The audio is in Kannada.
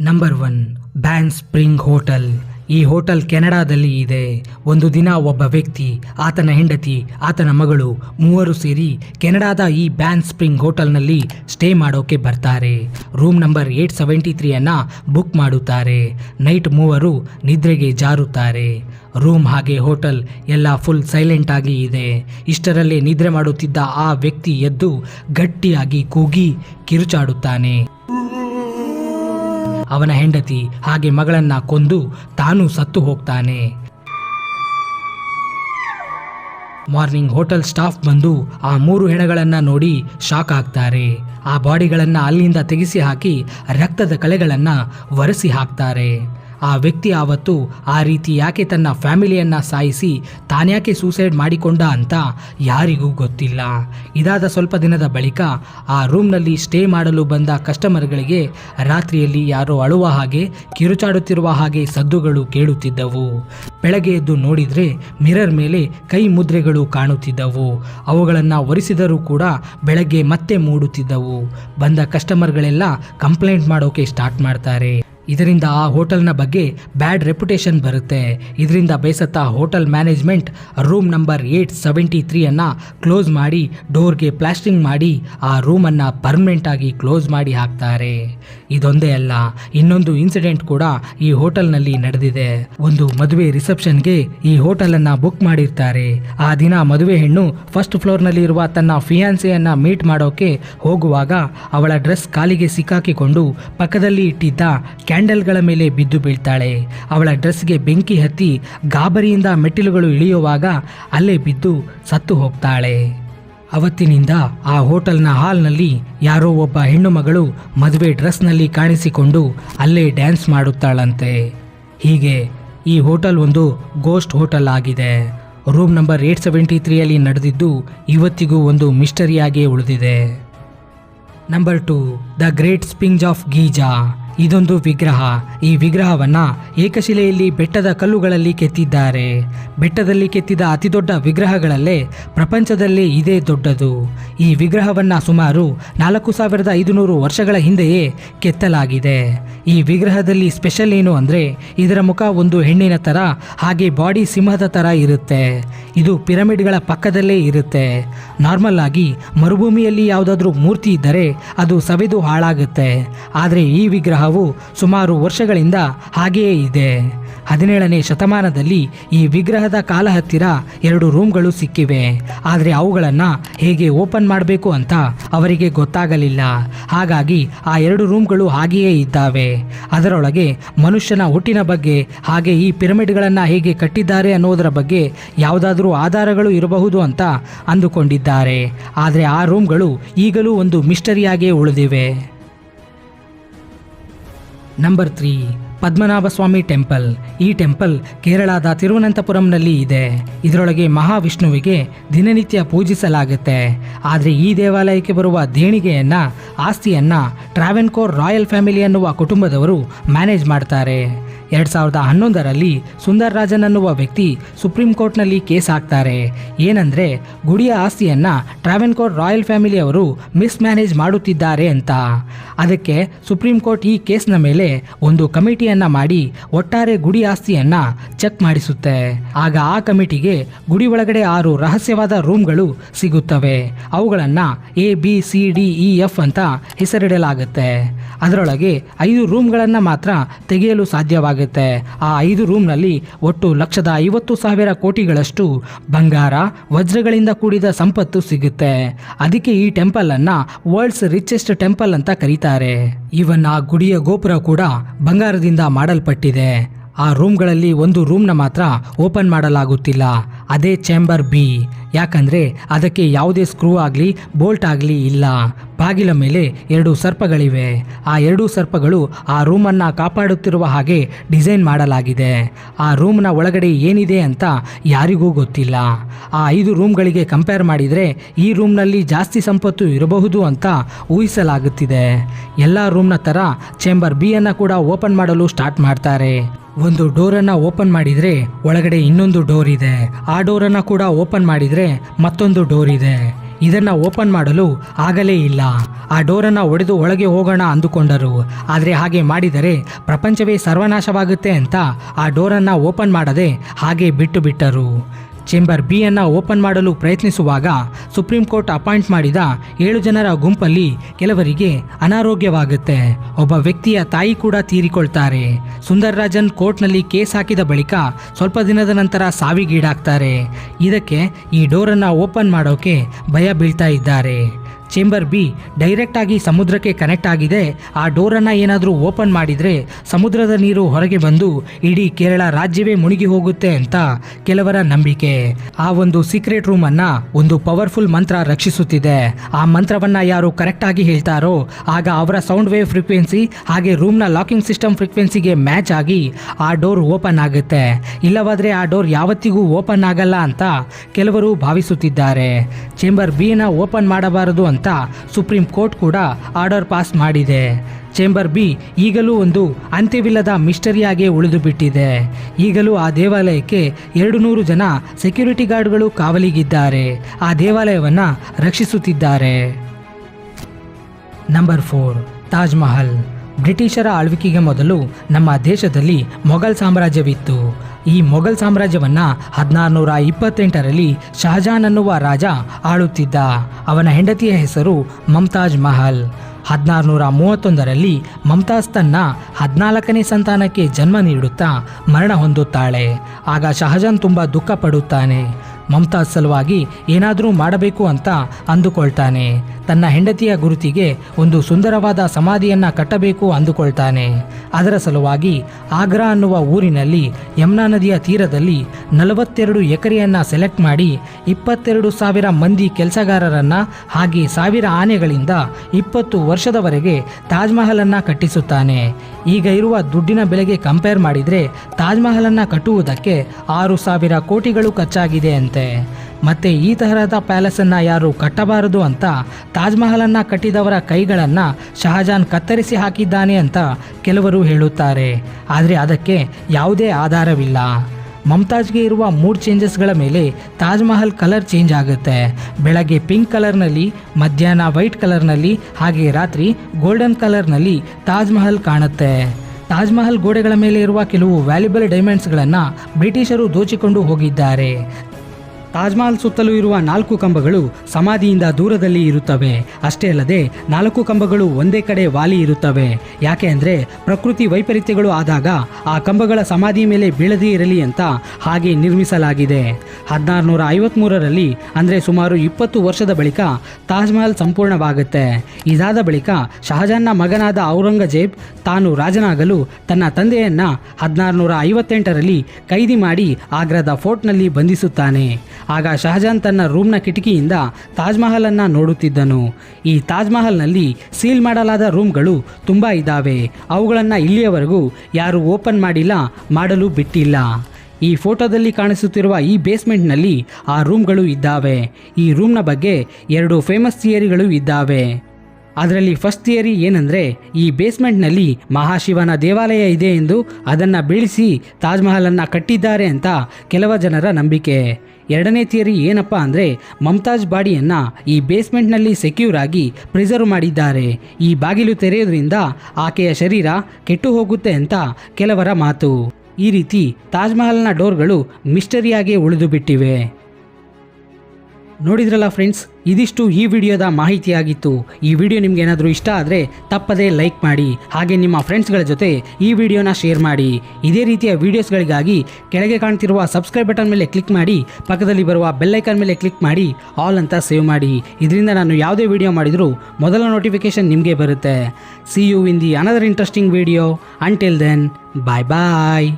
Number one Banff spring hotel ಈ ಹೋಟೆಲ್ ಕೆನಡಾದಲ್ಲಿ ಇದೆ. ಒಂದು ದಿನ ಒಬ್ಬ ವ್ಯಕ್ತಿ, ಆತನ ಹೆಂಡತಿ, ಆತನ ಮಗಳು ಮೂವರು ಸೇರಿ ಕೆನಡಾದ ಈ ಬ್ಯಾನ್ ಸ್ಪ್ರಿಂಗ್ ಹೋಟೆಲ್ನಲ್ಲಿ ಸ್ಟೇ ಮಾಡೋಕೆ ಬರ್ತಾರೆ. ರೂಮ್ ನಂಬರ್ ಏಟ್ ಸೆವೆಂಟಿ ತ್ರೀಯನ್ನು ಬುಕ್ ಮಾಡುತ್ತಾರೆ. ನೈಟ್ ಮೂವರು ನಿದ್ರೆಗೆ ಜಾರುತ್ತಾರೆ. ರೂಮ್ ಹಾಗೆ ಹೋಟೆಲ್ ಎಲ್ಲ ಫುಲ್ ಸೈಲೆಂಟ್ ಆಗಿ ಇದೆ. ಇಷ್ಟರಲ್ಲೇ ನಿದ್ರೆ ಮಾಡುತ್ತಿದ್ದ ಆ ವ್ಯಕ್ತಿ ಎದ್ದು ಗಟ್ಟಿಯಾಗಿ ಕೂಗಿ ಕಿರುಚಾಡುತ್ತಾನೆ. ಅವನ ಹೆಂಡತಿ ಹಾಗೆ ಮಗಳನ್ನ ಕೊಂದು ತಾನು ಸತ್ತು ಹೋಗ್ತಾನೆ. ಮಾರ್ನಿಂಗ್ ಹೋಟೆಲ್ ಸ್ಟಾಫ್ ಬಂದು ಆ ಮೂರು ಹೆಣಗಳನ್ನ ನೋಡಿ ಶಾಕ್ ಆಗ್ತಾರೆ. ಆ ಬಾಡಿಗಳನ್ನ ಅಲ್ಲಿಂದ ತೆಗೆಸಿ ಹಾಕಿ ರಕ್ತದ ಕಲೆಗಳನ್ನ ಒರೆಸಿ ಹಾಕ್ತಾರೆ. ಆ ವ್ಯಕ್ತಿ ಆವತ್ತು ಆ ರೀತಿ ಯಾಕೆ ತನ್ನ ಫ್ಯಾಮಿಲಿಯನ್ನು ಸಾಯಿಸಿ ತಾನ್ಯಾಕೆ ಸೂಸೈಡ್ ಮಾಡಿಕೊಂಡ ಅಂತ ಯಾರಿಗೂ ಗೊತ್ತಿಲ್ಲ. ಇದಾದ ಸ್ವಲ್ಪ ದಿನದ ಬಳಿಕ ಆ ರೂಮ್ನಲ್ಲಿ ಸ್ಟೇ ಮಾಡಲು ಬಂದ ಕಸ್ಟಮರ್ಗಳಿಗೆ ರಾತ್ರಿಯಲ್ಲಿ ಯಾರೋ ಅಳುವ ಹಾಗೆ ಕಿರುಚಾಡುತ್ತಿರುವ ಹಾಗೆ ಸದ್ದುಗಳು ಕೇಳುತ್ತಿದ್ದವು. ಬೆಳಗ್ಗೆ ಎದ್ದು ನೋಡಿದರೆ ಮಿರರ್ ಮೇಲೆ ಕೈ ಮುದ್ರೆಗಳು ಕಾಣುತ್ತಿದ್ದವು. ಅವುಗಳನ್ನು ಒರೆಸಿದರೂ ಕೂಡ ಬೆಳಗ್ಗೆ ಮತ್ತೆ ಮೂಡುತ್ತಿದ್ದವು. ಬಂದ ಕಸ್ಟಮರ್ಗಳೆಲ್ಲ ಕಂಪ್ಲೇಂಟ್ ಮಾಡೋಕೆ ಸ್ಟಾರ್ಟ್ ಮಾಡ್ತಾರೆ. ಇದರಿಂದ ಆ ಹೋಟೆಲ್ನ ಬಗ್ಗೆ ಬ್ಯಾಡ್ ರೆಪ್ಯುಟೇಷನ್ ಬರುತ್ತೆ. ಇದರಿಂದ ಬೇಸತ್ತ hotel management room number eight seventy ತ್ರೀಯನ್ನು close ಮಾಡಿ, ಡೋರ್ಗೆ ಪ್ಲಾಸ್ಟಿಂಗ್ ಮಾಡಿ, ಆ ರೂಮನ್ನು ಪರ್ಮನೆಂಟಾಗಿ ಕ್ಲೋಸ್ ಮಾಡಿ ಹಾಕ್ತಾರೆ. ಇದೊಂದೇ ಅಲ್ಲ, ಇನ್ನೊಂದು ಇನ್ಸಿಡೆಂಟ್ ಕೂಡ ಈ ಹೋಟೆಲ್ನಲ್ಲಿ ನಡೆದಿದೆ. ಒಂದು ಮದುವೆ ರಿಸೆಪ್ಷನ್ಗೆ ಈ ಹೋಟೆಲನ್ನು ಬುಕ್ ಮಾಡಿರ್ತಾರೆ. ಆ ದಿನ ಮದುವೆ ಹೆಣ್ಣು ಫಸ್ಟ್ ಫ್ಲೋರ್ನಲ್ಲಿ ಇರುವ ತನ್ನ ಫಿಯಾನ್ಸೆಯನ್ನು ಮೀಟ್ ಮಾಡೋಕೆ ಹೋಗುವಾಗ ಅವಳ ಡ್ರೆಸ್ ಕಾಲಿಗೆ ಸಿಕ್ಕಾಕಿಕೊಂಡು ಪಕ್ಕದಲ್ಲಿ ಇಟ್ಟಿದ್ದ ಕ್ಯಾಂಡಲ್ಗಳ ಮೇಲೆ ಬಿದ್ದು ಬೀಳ್ತಾಳೆ. ಅವಳ ಡ್ರೆಸ್ಗೆ ಬೆಂಕಿ ಹತ್ತಿ ಗಾಬರಿಯಿಂದ ಮೆಟ್ಟಿಲುಗಳು ಇಳಿಯುವಾಗ ಅಲ್ಲೇ ಬಿದ್ದು ಸತ್ತು ಹೋಗ್ತಾಳೆ. ಅವತ್ತಿನಿಂದ ಆ ಹೋಟೆಲ್ನ ಹಾಲ್ನಲ್ಲಿ ಯಾರೋ ಒಬ್ಬ ಹೆಣ್ಣು ಮಗಳು ಮದುವೆ ಡ್ರೆಸ್ನಲ್ಲಿ ಕಾಣಿಸಿಕೊಂಡು ಅಲ್ಲೇ ಡ್ಯಾನ್ಸ್ ಮಾಡುತ್ತಾಳಂತೆ. ಹೀಗೆ ಈ ಹೋಟೆಲ್ ಒಂದು ಗೋಸ್ಟ್ ಹೋಟೆಲ್ ಆಗಿದೆ. ರೂಮ್ ನಂಬರ್ ಏಟ್ ಸೆವೆಂಟಿ ತ್ರೀಯಲ್ಲಿ ನಡೆದಿದ್ದು ಇವತ್ತಿಗೂ ಒಂದು ಮಿಸ್ಟರಿಯಾಗಿಯೇ ಉಳಿದಿದೆ. Number two, the great sphinx of Giza. ಇದೊಂದು ವಿಗ್ರಹ. ಈ ವಿಗ್ರಹವನ್ನ ಏಕಶಿಲೆಯಲ್ಲಿ ಬೆಟ್ಟದ ಕಲ್ಲುಗಳಲ್ಲಿ ಕೆತ್ತಿದ್ದಾರೆ. ಬೆಟ್ಟದಲ್ಲಿ ಕೆತ್ತಿದ ಅತಿದೊಡ್ಡ ವಿಗ್ರಹಗಳಲ್ಲೇ ಪ್ರಪಂಚದಲ್ಲೇ ಇದೇ ದೊಡ್ಡದು. ಈ ವಿಗ್ರಹವನ್ನ ಸುಮಾರು ನಾಲ್ಕು ಸಾವಿರದ ಐದುನೂರು ವರ್ಷಗಳ ಹಿಂದೆಯೇ ಕೆತ್ತಲಾಗಿದೆ. ಈ ವಿಗ್ರಹದಲ್ಲಿ ಸ್ಪೆಷಲ್ ಏನು ಅಂದರೆ ಇದರ ಮುಖ ಒಂದು ಹೆಣ್ಣಿನ ಥರ ಹಾಗೆ ಬಾಡಿ ಸಿಂಹದ ಥರ ಇರುತ್ತೆ. ಇದು ಪಿರಮಿಡ್ಗಳ ಪಕ್ಕದಲ್ಲೇ ಇರುತ್ತೆ. ನಾರ್ಮಲ್ ಆಗಿ ಮರುಭೂಮಿಯಲ್ಲಿ ಯಾವುದಾದ್ರೂ ಮೂರ್ತಿ ಇದ್ದರೆ ಅದು ಸವೆದು ಹಾಳಾಗುತ್ತೆ. ಆದರೆ ಈ ವಿಗ್ರಹವು ಸುಮಾರು ವರ್ಷಗಳಿಂದ ಹಾಗೆಯೇ ಇದೆ. ಹದಿನೇಳನೇ ಶತಮಾನದಲ್ಲಿ ಈ ವಿಗ್ರಹದ ಕಾಲ ಹತ್ತಿರ ಎರಡು ರೂಮ್ಗಳು ಸಿಕ್ಕಿವೆ. ಆದರೆ ಅವುಗಳನ್ನು ಹೇಗೆ ಓಪನ್ ಮಾಡಬೇಕು ಅಂತ ಅವರಿಗೆ ಗೊತ್ತಾಗಲಿಲ್ಲ. ಹಾಗಾಗಿ ಆ ಎರಡು ರೂಮ್ಗಳು ಹಾಗೆಯೇ ಇದ್ದಾವೆ. ಅದರೊಳಗೆ ಮನುಷ್ಯನ ಹುಟ್ಟಿನ ಬಗ್ಗೆ, ಹಾಗೆ ಈ ಪಿರಮಿಡ್ಗಳನ್ನು ಹೇಗೆ ಕಟ್ಟಿದ್ದಾರೆ ಅನ್ನೋದರ ಬಗ್ಗೆ ಯಾವುದಾದರೂ ಆಧಾರಗಳು ಇರಬಹುದು ಅಂತ ಅಂದುಕೊಂಡಿದ್ದಾರೆ. ಆದರೆ ಆ ರೂಮ್ಗಳು ಈಗಲೂ ಒಂದು ಮಿಸ್ಟರಿಯಾಗಿಯೇ ಉಳಿದಿವೆ. Number three Padmanabha Swamy temple ಈ ಟೆಂಪಲ್ ಕೇರಳದ ತಿರುವನಂತಪುರಂನಲ್ಲಿ ಇದೆ. ಇದರೊಳಗೆ ಮಹಾವಿಷ್ಣುವಿಗೆ ದಿನನಿತ್ಯ ಪೂಜಿಸಲಾಗುತ್ತೆ. ಆದರೆ ಈ ದೇವಾಲಯಕ್ಕೆ ಬರುವ ದೇಣಿಗೆಯನ್ನ, ಆಸ್ತಿಯನ್ನ ಟ್ರಾವೆನ್ಕೋರ್ ರಾಯಲ್ ಫ್ಯಾಮಿಲಿ ಅನ್ನುವ ಕುಟುಂಬದವರು ಮ್ಯಾನೇಜ್ ಮಾಡ್ತಾರೆ. ಎರಡು ಸಾವಿರದ ಹನ್ನೊಂದರಲ್ಲಿ ಸುಂದರ್ ರಾಜನ್ ಅನ್ನುವ ವ್ಯಕ್ತಿ ಸುಪ್ರೀಂ ಕೋರ್ಟ್ನಲ್ಲಿ ಕೇಸ್ ಹಾಕ್ತಾರೆ. ಏನಂದ್ರೆ, ಗುಡಿಯ ಆಸ್ತಿಯನ್ನ ಟ್ರಾವೆನ್ಕೋರ್ ರಾಯಲ್ ಫ್ಯಾಮಿಲಿ ಅವರು ಮಿಸ್ಮ್ಯಾನೇಜ್ ಮಾಡುತ್ತಿದ್ದಾರೆ ಅಂತ. ಅದಕ್ಕೆ ಸುಪ್ರೀಂ ಕೋರ್ಟ್ ಈ ಕೇಸ್ನ ಮೇಲೆ ಒಂದು ಕಮಿಟಿಯನ್ನ ಮಾಡಿ ಒಟ್ಟಾರೆ ಗುಡಿ ಆಸ್ತಿಯನ್ನ ಚೆಕ್ ಮಾಡಿಸುತ್ತೆ. ಆಗ ಆ ಕಮಿಟಿಗೆ ಗುಡಿ ಒಳಗಡೆ ಆರು ರಹಸ್ಯವಾದ ರೂಮ್ಗಳು ಸಿಗುತ್ತವೆ. ಅವುಗಳನ್ನ A, B, C, D, E, F ಅಂತ ಹೆಸರಿಡಲಾಗುತ್ತೆ. ಅದರೊಳಗೆ ಐದು ರೂಮ್ಗಳನ್ನು ಮಾತ್ರ ತೆಗೆಯಲು ಸಾಧ್ಯವಾಗುತ್ತೆ. ಆ ಐದು ರೂಮ್ನಲ್ಲಿ ಒಟ್ಟು ಲಕ್ಷದ ಐವತ್ತು ಸಾವಿರ ಕೋಟಿಗಳಷ್ಟು ಬಂಗಾರ, ವಜ್ರಗಳಿಂದ ಕೂಡಿದ ಸಂಪತ್ತು ಸಿಗುತ್ತೆ. ಅದಕ್ಕೆ ಈ ಟೆಂಪಲ್ ಅನ್ನ ವರ್ಲ್ಡ್ಸ್ ರಿಚೆಸ್ಟ್ ಟೆಂಪಲ್ ಅಂತ ಕರೀತಾರೆ. ಇವನ್ ಆ ಗುಡಿಯ ಗೋಪುರ ಕೂಡ ಬಂಗಾರದಿಂದ ಮಾಡಲ್ಪಟ್ಟಿದೆ. ಆ ರೂಮ್ಗಳಲ್ಲಿ ಒಂದು ರೂಮ್ನ ಮಾತ್ರ ಓಪನ್ ಮಾಡಲಾಗುತ್ತಿಲ್ಲ. ಅದೇ ಚೇಂಬರ್ ಬಿ. ಯಾಕಂದರೆ ಅದಕ್ಕೆ ಯಾವುದೇ ಸ್ಕ್ರೂ ಆಗಲಿ, ಬೋಲ್ಟ್ ಆಗಲಿ ಇಲ್ಲ. ಬಾಗಿಲ ಮೇಲೆ ಎರಡು ಸರ್ಪಗಳಿವೆ. ಆ ಎರಡೂ ಸರ್ಪಗಳು ಆ ರೂಮನ್ನು ಕಾಪಾಡುತ್ತಿರುವ ಹಾಗೆ ಡಿಸೈನ್ ಮಾಡಲಾಗಿದೆ. ಆ ರೂಮ್ನ ಒಳಗಡೆ ಏನಿದೆ ಅಂತ ಯಾರಿಗೂ ಗೊತ್ತಿಲ್ಲ. ಆ ಐದು ರೂಮ್ಗಳಿಗೆ ಕಂಪೇರ್ ಮಾಡಿದರೆ ಈ ರೂಮ್ನಲ್ಲಿ ಜಾಸ್ತಿ ಸಂಪತ್ತು ಇರಬಹುದು ಅಂತ ಊಹಿಸಲಾಗುತ್ತಿದೆ. ಎಲ್ಲ ರೂಮ್ನ ಥರ ಚೇಂಬರ್ ಬಿಯನ್ನು ಕೂಡ ಓಪನ್ ಮಾಡಲು ಸ್ಟಾರ್ಟ್ ಮಾಡ್ತಾರೆ. ಒಂದು ಡೋರನ್ನು ಓಪನ್ ಮಾಡಿದರೆ ಒಳಗಡೆ ಇನ್ನೊಂದು ಡೋರ್ ಇದೆ. ಆ ಡೋರನ್ನು ಕೂಡ ಓಪನ್ ಮಾಡಿದರೆ ಮತ್ತೊಂದು ಡೋರ್ ಇದೆ. ಇದನ್ನ ಓಪನ್ ಮಾಡಲು ಆಗಲೇ ಇಲ್ಲ. ಆ ಡೋರನ್ನು ಒಡೆದು ಒಳಗೆ ಹೋಗೋಣ ಅಂದುಕೊಂಡರು. ಆದರೆ ಹಾಗೆ ಮಾಡಿದರೆ ಪ್ರಪಂಚವೇ ಸರ್ವನಾಶವಾಗುತ್ತೆ ಅಂತ ಆ ಡೋರನ್ನು ಓಪನ್ ಮಾಡದೆ ಹಾಗೆ ಬಿಟ್ಟು ಬಿಟ್ಟರು. ಚೇಂಬರ್ ಬಿ ಅನ್ನು ಓಪನ್ ಮಾಡಲು ಪ್ರಯತ್ನಿಸುವಾಗ ಸುಪ್ರೀಂ ಕೋರ್ಟ್ ಅಪಾಯಿಂಟ್ ಮಾಡಿದ ಏಳು ಜನರ ಗುಂಪಲ್ಲಿ ಕೆಲವರಿಗೆ ಅನಾರೋಗ್ಯವಾಗುತ್ತೆ. ಒಬ್ಬ ವ್ಯಕ್ತಿಯ ತಾಯಿ ಕೂಡ ತೀರಿಕೊಳ್ತಾರೆ. ಸುಂದರ್ ರಾಜನ್ ಕೋರ್ಟ್ನಲ್ಲಿ ಕೇಸ್ ಹಾಕಿದ ಬಳಿಕ ಸ್ವಲ್ಪ ದಿನದ ನಂತರ ಸಾವಿಗೀಡಾಗ್ತಾರೆ. ಇದಕ್ಕೆ ಈ ಡೋರನ್ನು ಓಪನ್ ಮಾಡೋಕೆ ಭಯ ಬೀಳ್ತಾ ಇದ್ದಾರೆ. ಚೇಂಬರ್ ಬಿ ಡೈರೆಕ್ಟ್ ಆಗಿ ಸಮುದ್ರಕ್ಕೆ ಕನೆಕ್ಟ್ ಆಗಿದೆ. ಆ ಡೋರನ್ನು ಏನಾದರೂ ಓಪನ್ ಮಾಡಿದರೆ ಸಮುದ್ರದ ನೀರು ಹೊರಗೆ ಬಂದು ಇಡೀ ಕೇರಳ ರಾಜ್ಯವೇ ಮುಳುಗಿ ಹೋಗುತ್ತೆ ಅಂತ ಕೆಲವರ ನಂಬಿಕೆ. ಆ ಒಂದು ಸೀಕ್ರೆಟ್ ರೂಮನ್ನು ಒಂದು ಪವರ್ಫುಲ್ ಮಂತ್ರ ರಕ್ಷಿಸುತ್ತಿದೆ. ಆ ಮಂತ್ರವನ್ನು ಯಾರು ಕರೆಕ್ಟಾಗಿ ಹೇಳ್ತಾರೋ ಆಗ ಅವರ ಸೌಂಡ್ ವೇವ್ ಫ್ರೀಕ್ವೆನ್ಸಿ ಹಾಗೆ ರೂಮ್ನ ಲಾಕಿಂಗ್ ಸಿಸ್ಟಮ್ ಫ್ರೀಕ್ವೆನ್ಸಿಗೆ ಮ್ಯಾಚ್ ಆಗಿ ಆ ಡೋರ್ ಓಪನ್ ಆಗುತ್ತೆ. ಇಲ್ಲವಾದರೆ ಆ ಡೋರ್ ಯಾವತ್ತಿಗೂ ಓಪನ್ ಆಗಲ್ಲ ಅಂತ ಕೆಲವರು ಭಾವಿಸುತ್ತಿದ್ದಾರೆ. ಚೇಂಬರ್ ಬಿನ ಓಪನ್ ಮಾಡಬಾರದು ಅಂತ ಸುಪ್ರೀಂ ಕೋರ್ಟ್ ಕೂಡ ಆರ್ಡರ್ ಪಾಸ್ ಮಾಡಿದೆ. ಚೇಂಬರ್ ಬಿ ಈಗಲೂ ಒಂದು ಅಂತ್ಯವಿಲ್ಲದ ಮಿಸ್ಟರಿಯಾಗಿ ಉಳಿದು ಬಿಟ್ಟಿದೆ ಈಗಲೂ ಆ ದೇವಾಲಯಕ್ಕೆ ಎರಡು ನೂರು ಜನ ಸೆಕ್ಯೂರಿಟಿ ಗಾರ್ಡ್ಗಳು ಕಾವಲಿಗಿದ್ದಾರೆ. ಆ ದೇವಾಲಯವನ್ನು ರಕ್ಷಿಸುತ್ತಿದ್ದಾರೆ. Number four, Taj Mahal. ಬ್ರಿಟಿಷರ ಆಳ್ವಿಕೆಗೆ ಮೊದಲು ನಮ್ಮ ದೇಶದಲ್ಲಿ ಮೊಘಲ್ ಸಾಮ್ರಾಜ್ಯವಿತ್ತು. ಈ ಮೊಘಲ್ ಸಾಮ್ರಾಜ್ಯವನ್ನ ಹದಿನಾರುನೂರ ಇಪ್ಪತ್ತೆಂಟರಲ್ಲಿ ಶಹಜಾನ್ ಅನ್ನುವ ರಾಜ ಆಳುತ್ತಿದ್ದ. ಅವನ ಹೆಂಡತಿಯ ಹೆಸರು ಮಮ್ತಾಜ್ ಮಹಲ್. ಹದಿನಾರುನೂರ ಮೂವತ್ತೊಂದರಲ್ಲಿ ಮಮ್ತಾಜ್ ತನ್ನ ಹದಿನಾಲ್ಕನೇ ಸಂತಾನಕ್ಕೆ ಜನ್ಮ ನೀಡುತ್ತಾ ಮರಣ ಹೊಂದುತ್ತಾಳೆ. ಆಗ ಶಹಜಾನ್ ತುಂಬ ದುಃಖ ಪಡುತ್ತಾನೆ ಮಮ್ತಾಜ್ ಸಲುವಾಗಿ ಏನಾದರೂ ಮಾಡಬೇಕು ಅಂತ ಅಂದುಕೊಳ್ತಾನೆ. ತನ್ನ ಹೆಂಡತಿಯ ಗುರುತಿಗೆ ಒಂದು ಸುಂದರವಾದ ಸಮಾಧಿಯನ್ನ ಕಟ್ಟಬೇಕು ಅಂದುಕೊಳ್ತಾನೆ. ಅದರ ಸಲುವಾಗಿ ಆಗ್ರಾ ಅನ್ನುವ ಊರಿನಲ್ಲಿ ಯಮುನಾ ನದಿಯ ತೀರದಲ್ಲಿ ನಲವತ್ತೆರಡು ಎಕರೆಯನ್ನ ಸೆಲೆಕ್ಟ್ ಮಾಡಿ ಇಪ್ಪತ್ತೆರಡು ಸಾವಿರ ಮಂದಿ ಕೆಲಸಗಾರರನ್ನ ಹಾಗೆ ಸಾವಿರ ಆನೆಗಳಿಂದ ಇಪ್ಪತ್ತು ವರ್ಷದವರೆಗೆ ತಾಜ್ಮಹಲ್ ಕಟ್ಟಿಸುತ್ತಾನೆ. ಈಗ ಇರುವ ದುಡ್ಡಿನ ಬೆಲೆಗೆ ಕಂಪೇರ್ ಮಾಡಿದರೆ ಅನ್ನ ಕಟ್ಟುವುದಕ್ಕೆ ಆರು ಸಾವಿರ ಕೋಟಿಗಳು ಖರ್ಚಾಗಿದೆ ಅಂತೆ. ಮತ್ತೆ ಈ ತರಹದ ಪ್ಯಾಲೇಸನ್ನು ಯಾರು ಕಟ್ಟಬಾರದು ಅಂತ ತಾಜ್ ಮಹಲನ್ನ ಕಟ್ಟಿದವರ ಕೈಗಳನ್ನು ಶಹಜಾನ್ ಕತ್ತರಿಸಿ ಹಾಕಿದ್ದಾನೆ ಅಂತ ಕೆಲವರು ಹೇಳುತ್ತಾರೆ. ಆದರೆ ಅದಕ್ಕೆ ಯಾವುದೇ ಆಧಾರವಿಲ್ಲ. ಮಮ್ತಾಜ್ಗೆ ಇರುವ ಮೂಡ್ ಚೇಂಜಸ್ಗಳ ಮೇಲೆ ತಾಜ್ ಮಹಲ್ ಕಲರ್ ಚೇಂಜ್ ಆಗುತ್ತೆ. ಬೆಳಗ್ಗೆ ಪಿಂಕ್ ಕಲರ್ನಲ್ಲಿ, ಮಧ್ಯಾಹ್ನ ವೈಟ್ ಕಲರ್ನಲ್ಲಿ, ಹಾಗೆ ರಾತ್ರಿ ಗೋಲ್ಡನ್ ಕಲರ್ನಲ್ಲಿ ತಾಜ್ ಮಹಲ್ ಕಾಣುತ್ತೆ. ತಾಜ್ ಮಹಲ್ ಗೋಡೆಗಳ ಮೇಲೆ ಇರುವ ಕೆಲವು ವ್ಯಾಲ್ಯುಬಲ್ ಡೈಮಂಡ್ಸ್ಗಳನ್ನು ಬ್ರಿಟಿಷರು ದೋಚಿಕೊಂಡು ಹೋಗಿದ್ದಾರೆ. ತಾಜ್ ಮಹಲ್ ಸುತ್ತಲೂ ಇರುವ ನಾಲ್ಕು ಕಂಬಗಳು ಸಮಾಧಿಯಿಂದ ದೂರದಲ್ಲಿ ಇರುತ್ತವೆ. ಅಷ್ಟೇ ಅಲ್ಲದೆ ನಾಲ್ಕು ಕಂಬಗಳು ಒಂದೇ ಕಡೆ ವಾಲಿ ಇರುತ್ತವೆ. ಯಾಕೆ ಅಂದರೆ ಪ್ರಕೃತಿ ವೈಪರೀತ್ಯಗಳು ಆದಾಗ ಆ ಕಂಬಗಳ ಸಮಾಧಿ ಮೇಲೆ ಬೀಳದೇ ಇರಲಿ ಅಂತ ಹಾಗೆ ನಿರ್ಮಿಸಲಾಗಿದೆ. ಹದಿನಾರುನೂರ ಐವತ್ಮೂರರಲ್ಲಿ ಅಂದರೆ ಸುಮಾರು ಇಪ್ಪತ್ತು ವರ್ಷದ ಬಳಿಕ ತಾಜ್ಮಹಲ್ ಸಂಪೂರ್ಣವಾಗುತ್ತೆ. ಇದಾದ ಬಳಿಕ ಶಹಜಾನ್ನ ಮಗನಾದ ಔರಂಗಜೇಬ್ ತಾನು ರಾಜನಾಗಲು ತನ್ನ ತಂದೆಯನ್ನು ಹದಿನಾರುನೂರ ಐವತ್ತೆಂಟರಲ್ಲಿ ಕೈದಿ ಮಾಡಿ ಆಗ್ರಾದ ಫೋರ್ಟ್ನಲ್ಲಿ ಬಂಧಿಸುತ್ತಾನೆ. ಆಗ ಶಹಜಾನ್ ತನ್ನ ರೂಮ್ನ ಕಿಟಕಿಯಿಂದ ತಾಜ್ ಮಹಲನ್ನು ನೋಡುತ್ತಿದ್ದನು. ಈ ತಾಜ್ ಮಹಲ್ನಲ್ಲಿ ಸೀಲ್ ಮಾಡಲಾದ ರೂಮ್ಗಳು ತುಂಬ ಇದ್ದಾವೆ. ಅವುಗಳನ್ನು ಇಲ್ಲಿಯವರೆಗೂ ಯಾರು ಓಪನ್ ಮಾಡಿಲ್ಲ, ಮಾಡಲು ಬಿಟ್ಟಿಲ್ಲ. ಈ ಫೋಟೋದಲ್ಲಿ ಕಾಣಿಸುತ್ತಿರುವ ಈ ಬೇಸ್ಮೆಂಟ್ನಲ್ಲಿ ಆ ರೂಮ್ಗಳು ಇದ್ದಾವೆ. ಈ ರೂಮ್ನ ಬಗ್ಗೆ ಎರಡು ಫೇಮಸ್ ಥಿಯರಿಗಳು ಇದ್ದಾವೆ. ಅದರಲ್ಲಿ ಫಸ್ಟ್ ಥಿಯರಿ ಏನಂದರೆ, ಈ ಬೇಸ್ಮೆಂಟ್ನಲ್ಲಿ ಮಹಾಶಿವನ ದೇವಾಲಯ ಇದೆ ಎಂದು ಅದನ್ನು ಬೀಳಿಸಿ ತಾಜ್ ಮಹಲನ್ನು ಕಟ್ಟಿದ್ದಾರೆ ಅಂತ ಕೆಲವ ಜನರ ನಂಬಿಕೆ. ಎರಡನೇ ಥಿಯರಿ ಏನಪ್ಪ ಅಂದರೆ, ಮಮ್ತಾಜ್ ಬಾಡಿಯನ್ನು ಈ ಬೇಸ್ಮೆಂಟ್ನಲ್ಲಿ ಸೆಕ್ಯೂರ್ ಆಗಿ ಪ್ರಿಸರ್ವ್ ಮಾಡಿದ್ದಾರೆ. ಈ ಬಾಗಿಲು ತೆರೆಯೋದ್ರಿಂದ ಆಕೆಯ ಶರೀರ ಕೆಟ್ಟು ಹೋಗುತ್ತೆ ಅಂತ ಕೆಲವರ ಮಾತು. ಈ ರೀತಿ ತಾಜ್ ಮಹಲ್ನ ಡೋರ್ಗಳು ಮಿಸ್ಟರಿಯಾಗಿ ಉಳಿದು ಬಿಟ್ಟಿವೆ ನೋಡಿದ್ರಲ್ಲ ಫ್ರೆಂಡ್ಸ್ ಇದಿಷ್ಟು ಈ ವಿಡಿಯೋದ ಮಾಹಿತಿಯಾಗಿತ್ತು. ಈ ವಿಡಿಯೋ ನಿಮ್ಗೆ ಏನಾದರೂ ಇಷ್ಟ ಆದರೆ ತಪ್ಪದೇ ಲೈಕ್ ಮಾಡಿ, ಹಾಗೆ ನಿಮ್ಮ ಫ್ರೆಂಡ್ಸ್ಗಳ ಜೊತೆ ಈ ವಿಡಿಯೋನ ಶೇರ್ ಮಾಡಿ. ಇದೇ ರೀತಿಯ ವಿಡಿಯೋಸ್ಗಳಿಗಾಗಿ ಕೆಳಗೆ ಕಾಣ್ತಿರುವ ಸಬ್ಸ್ಕ್ರೈಬ್ ಬಟನ್ ಮೇಲೆ ಕ್ಲಿಕ್ ಮಾಡಿ, ಪಕ್ಕದಲ್ಲಿ ಬರುವ ಬೆಲ್ಲೈಕನ್ ಮೇಲೆ ಕ್ಲಿಕ್ ಮಾಡಿ ಆಲ್ ಅಂತ ಸೇವ್ ಮಾಡಿ. ಇದರಿಂದ ನಾನು ಯಾವುದೇ ವಿಡಿಯೋ ಮಾಡಿದರೂ ಮೊದಲ ನೋಟಿಫಿಕೇಶನ್ ನಿಮಗೆ ಬರುತ್ತೆ. See you in the another interesting video until then bye bye